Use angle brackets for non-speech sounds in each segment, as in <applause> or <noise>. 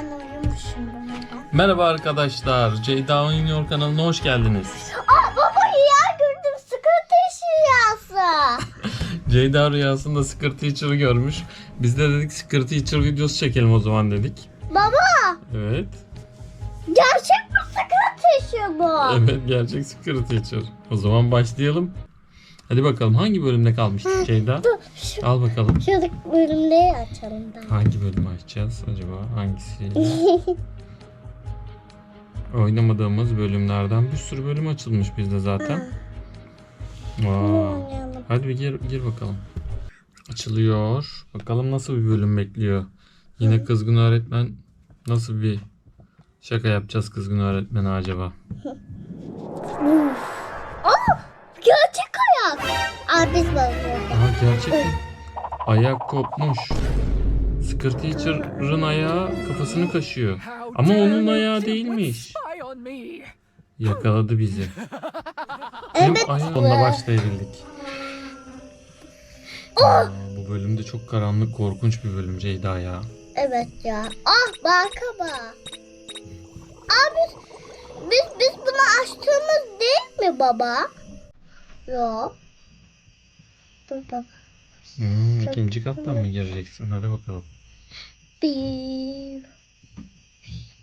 Ben uyumuşum bunlara. Merhaba arkadaşlar. Ceyda Oynuyor kanalına hoş geldiniz. Aa baba rüya gördüm. Sıkıntı rüyası. <laughs> Ceyda rüyasında Secret Teacher'ı görmüş. Biz de dedik Secret Teacher videosu çekelim o zaman dedik. baba Evet. gerçek mi sıkıntı bu? Evet gerçek Secret Teacher. O zaman başlayalım. Hadi bakalım hangi bölümde kalmıştık Ceyda? Dur şu, Al bakalım. şuradaki bölümleri açalım ben. Hangi bölümü açacağız acaba? Hangisi? <laughs> Oynamadığımız bölümlerden bir sürü bölüm açılmış bizde zaten. Oynayalım. Hadi bir gir, gir bakalım. Açılıyor. Bakalım nasıl bir bölüm bekliyor. Yine kızgın öğretmen nasıl bir şaka yapacağız kızgın öğretmene acaba? Gerçek ayak. Aa biz bakıyoruz. Aha gerçekten ayak kopmuş. Scare Teacher'ın ayağı kafasını kaşıyor. Ama onun ayağı değilmiş. Yakaladı bizi. Evet. Yok ayağında başlayabildik. Aa, bu bölümde çok karanlık korkunç bir bölüm Ceyda ya. Evet ya. Ah baka bak. Aa biz, biz, biz bunu açtığımız değil mi baba? Yok. Dur baba. Hmm, ikinci kattan mı gireceksin? Hadi bakalım. Bir.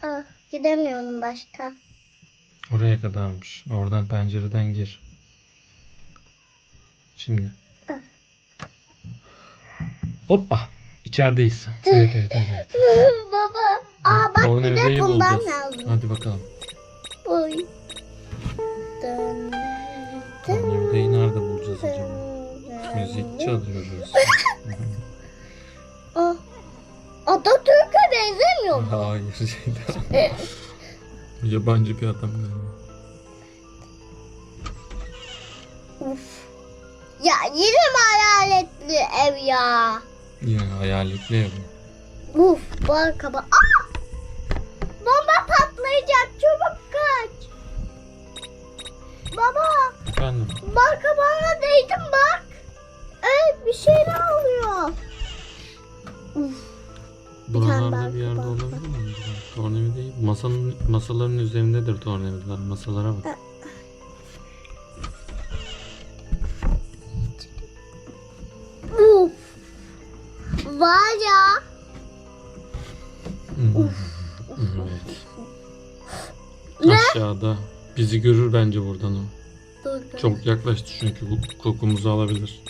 Ah gidemiyorum başka. Oraya kadarmış. Oradan pencereden gir. Şimdi. Hoppa. İçerideyiz. Evet evet evet. <laughs> baba. Aa bak bir Tornavidayı de bundan lazım. Hadi bakalım. Oy. Dın, Müzik çalıyoruz. Atatürk'e benzemiyor mu? Hayır Ceyda. Yabancı bir adam galiba. Uf. Ya yine mi hayaletli ev ya? Yine hayaletli ev. Uf bak kaba. Aa! Bomba patlayacak çabuk kaç. Baba Efendim. bak bana değdim bak. Evet bir şeyler oluyor. Uf. Buralarda bir yerde olabilir mi? Tornavidayı masanın masaların üzerindedir tornavidalar. Masalara bak. Uf. Var ya. Hmm. Evet. Ne? Aşağıda. Bizi görür bence buradan o. Çok yaklaştı çünkü bu kokumuzu alabilir.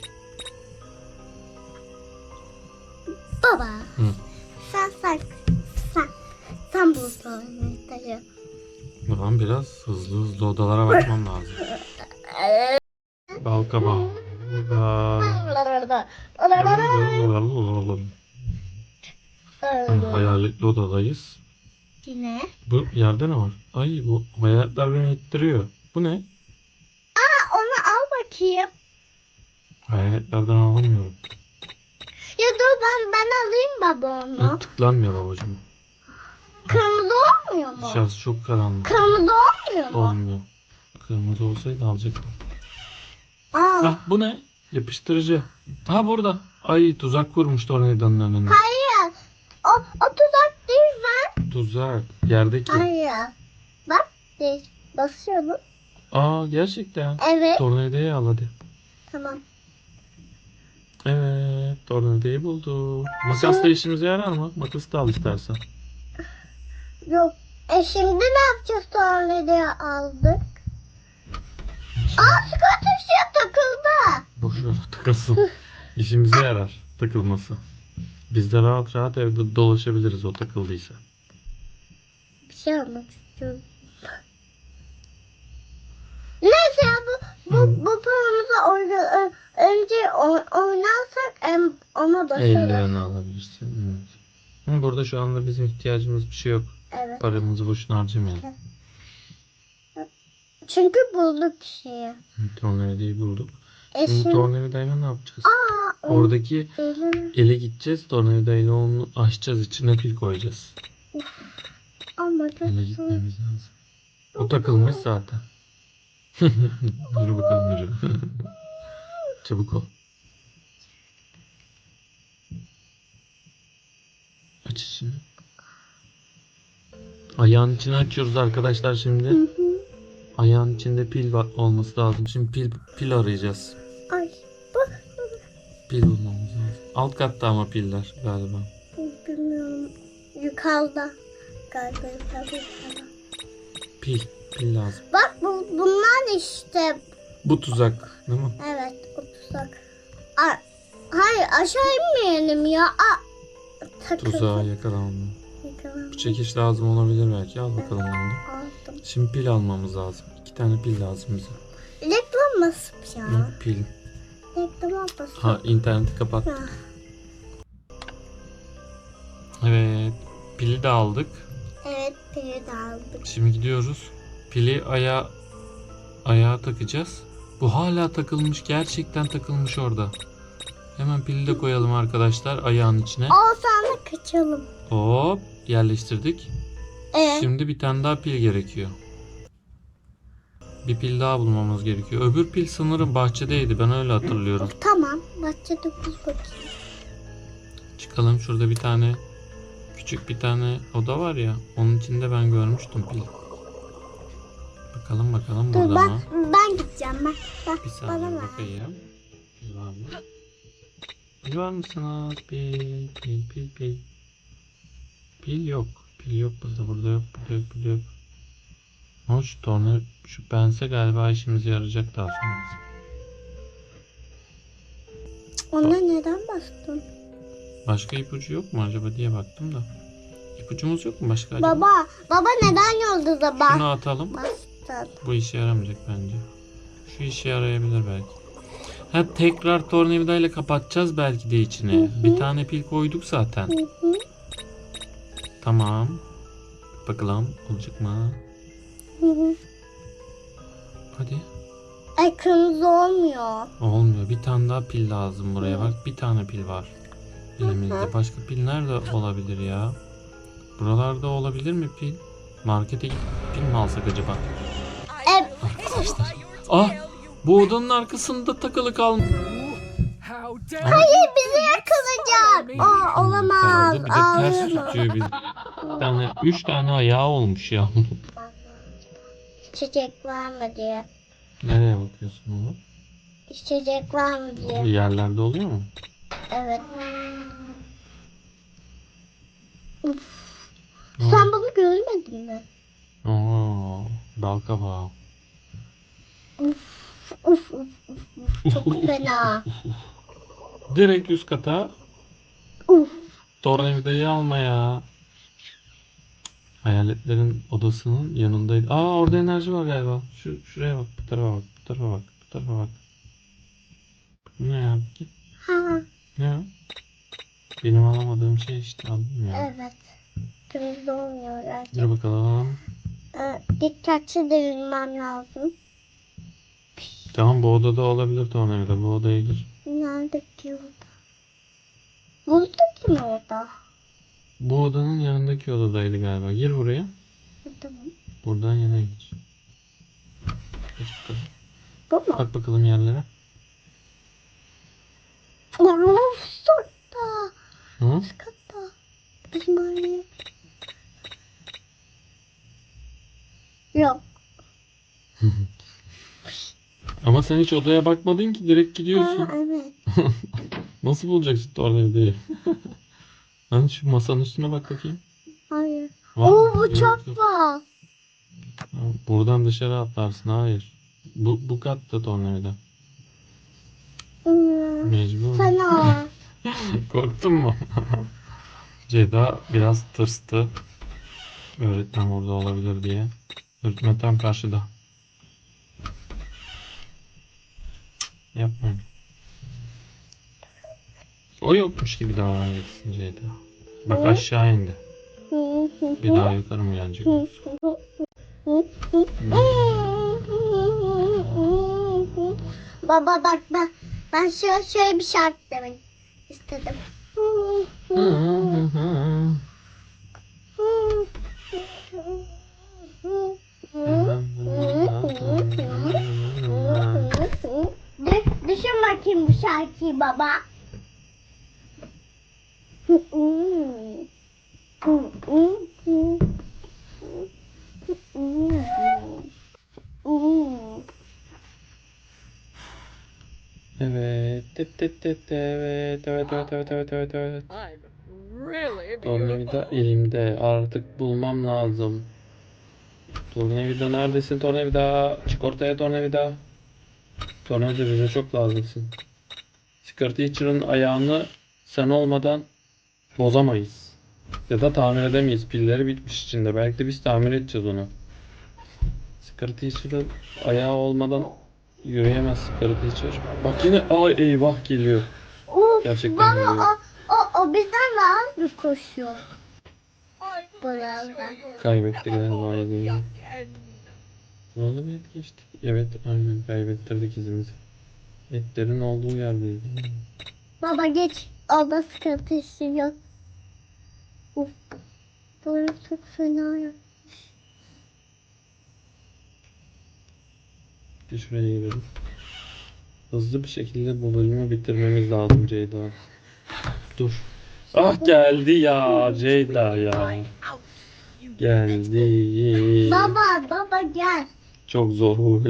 Baba. Hı. Sen sen sen sen bu sorunu Tamam biraz hızlı hızlı odalara bakmam lazım. Bal kabağı. Hayaletli odadayız. Yine. Bu yerde ne var? Ay bu hayaletler beni ittiriyor. Bu ne? Onu al bakayım. Hayaletlerden alamıyorum. Ya dur ben ben alayım baba Ha, onu. tıklanmıyor babacığım. Kırmızı olmuyor mu? Dışarısı çok karanlık. Kırmızı olmuyor mu? Olmuyor. Kırmızı olsaydı alacaktım. Aa, Ah bu ne? Yapıştırıcı. Ha burada. Ay tuzak kurmuş tornavidanın önüne. hayır. O, o tuzak değil ben. Tuzak. Yerdeki. Hayır. Bak değil. Basıyorum. Aa gerçekten. Evet. Tornavidayı al hadi. Tamam. Evet. Tornavidayı bulduk. Makas da işimize yarar mı? Makas da al istersen. Yok. E şimdi ne yapacağız diye aldık. Aa sigorta ışığı takıldı. Boş ver takılsın. İşimize yarar takılması. Biz de rahat rahat evde dolaşabiliriz o takıldıysa. Bir şey almak istiyorum. Neyse ya bu, bu, bu paramızı oyna, önce oynarsak em, ona basalım. Ellerini alabilirsin. Evet. Burada şu anda bizim ihtiyacımız bir şey yok. Evet. Paramızı boşuna harcamayalım. Çünkü bulduk şeyi. Tornavidayı bulduk. E Şimdi şimdi... tornavidayla ne yapacağız? Aa, Oradaki elim- ele gideceğiz. Tornavidayla onu açacağız. içine pil koyacağız. Ama Ele gitmemiz lazım. O takılmış zaten. Yürü bakalım yürü. Çabuk ol. Aç içini. Ayağın içini açıyoruz arkadaşlar şimdi. Hı hı. Ayağın içinde pil var, olması lazım. Şimdi pil pil arayacağız. Ay bak. Pil bulmamız lazım. Alt katta ama piller galiba. Bilmiyorum. Yukarıda. Galiba yukarıda. Pil. Pil lazım. Bak işte. Bu tuzak değil mi? Evet o tuzak. Ay, hayır aşağı inmeyelim ya. Aa, takıldı. Tuzağa yakalanma. Yakalandı. Bir çekiş lazım olabilir belki. Al bakalım onu. Aldım. Şimdi pil almamız lazım. İki tane pil lazım bize. Reklam nasıl ya? Hı, pil. Reklam basıp. Ha interneti kapat. Ha. Evet. Pili de aldık. Evet pili de aldık. Şimdi gidiyoruz. Pili ayağa ayağa takacağız. Bu hala takılmış. Gerçekten takılmış orada. Hemen pili de koyalım arkadaşlar ayağın içine. Aa sana kaçalım. Hop yerleştirdik. Evet. Şimdi bir tane daha pil gerekiyor. Bir pil daha bulmamız gerekiyor. Öbür pil sanırım bahçedeydi. Ben öyle hatırlıyorum. Tamam. Bahçede bul bakayım. Çıkalım şurada bir tane küçük bir tane oda var ya. Onun içinde ben görmüştüm pil. Bakalım bakalım Dur burada ben, mı? ben gideceğim ben. Bak Bir bana saniye ver. bakayım. Var mı? Pil var mısınız? Pil, pil, pil, pil. Pil yok. Pil yok burada, burada yok, burada yok, burada yok. Ama şu torna, şu pense galiba işimize yarayacak daha sonra. Ona neden bastın? Başka ipucu yok mu acaba diye baktım da. İpucumuz yok mu başka acaba? Baba, baba neden yıldıza bas, Şunu atalım. bastın? Bu işe yaramayacak bence. Şu işe yarayabilir belki. Ha tekrar tornavidayla kapatacağız belki de içine. Hı hı. Bir tane pil koyduk zaten. Hı hı. Tamam. Bakalım olacak mı? Hı hı. Hadi. Ay kırmızı olmuyor. Olmuyor. Bir tane daha pil lazım buraya. Bak bir tane pil var. Elimizde. Başka pil nerede olabilir ya? Buralarda olabilir mi pil? Markete gidip pil mi alsak acaba? Arkadaşlar. Ah! Bu odanın arkasında takılı kalmış. Hayır bizi yakalayacak. Aa olamaz. Bir de ters Ağlayamam. tutuyor bizi. Bir tane, üç tane ayağı olmuş ya. İçecek var mı diye. Nereye bakıyorsun oğlum? İçecek var mı Bu diye. yerlerde oluyor mu? Evet. Sen bunu görmedin mi? Oo, dal kabağı. Uf uf uf. Çok fena. Direkt üst kata Uf. tornavidayı alma ya. Hayaletlerin odasının yanındaydı. Aa orada enerji var galiba. Şu şuraya bak, bu tarafa bak, bu tarafa bak, bu tarafa bak. Ne ya? Ha Ne? Benim alamadığım şey işte aldım ya. evet. Kırmızı olmuyor gerçekten. Dur bakalım. Ee, dikkatli de yürümem lazım. Tamam bu odada olabilir tornavida. Bu odaya gir. Nerede ki oda? Buradaki mi oda? Bu odanın yanındaki odadaydı galiba. Gir buraya. Tamam. Buradan yana geç. Geç bakalım. Bu mu? Bak bakalım yerlere. Of, sorta. Hı? Bizim aile. Yok. Ama sen hiç odaya bakmadın ki direkt Ha, gidiyorsun. evet. <laughs> Nasıl bulacaksın tornavidayı? Hani <laughs> şu masanın üstüne bak bakayım. Hayır. Var Oo yok. var. Buradan dışarı atlarsın. Hayır. Bu, bu katta tornavida. Hmm, Mecbur. Fena. <laughs> Korktun mu? Ceyda biraz tırstı. Öğretmen burada olabilir diye. Öğretmen tam karşıda. Yapma. O yokmuş gibi davranıyorsun Ceyda. Bak aşağı indi. Bir daha yukarı mı gelecek? Baba bak ben ben şöyle, şöyle bir şarkı demek istedim. Düşün bakayım bu şarkıyı baba. Evet. Tıt tıt tıt. Evet. Evet. Evet. Evet. Evet. Evet. evet. Tornavida elimde. Artık bulmam lazım. Tornavida neredesin tornavida? Çık ortaya tornavida. Tornavida bize çok lazımsın. Skirt Teacher'ın ayağını sen olmadan bozamayız. Ya da tamir edemeyiz. Pilleri bitmiş içinde. Belki de biz tamir edeceğiz onu. Skirt Teacher'ın ayağı olmadan yürüyemez Skirt Teacher. Bak yine ay eyvah geliyor. Uf, Gerçekten baba geliyor. o, o, o bizden daha hızlı koşuyor. Buradan. Kaybettik galiba Ne oldu bir et geçtik? Evet aynen kaybettirdik izimizi. Etlerin olduğu yerdeydi. Baba geç. Orada sıkıntısı yok. Uf. Böyle çok fena ya. Bir şuraya girelim. Hızlı bir şekilde bu bölümü bitirmemiz lazım Ceyda. Dur. Ah geldi ya Ceyda ya. Geldi. Baba baba gel. Çok zor bu.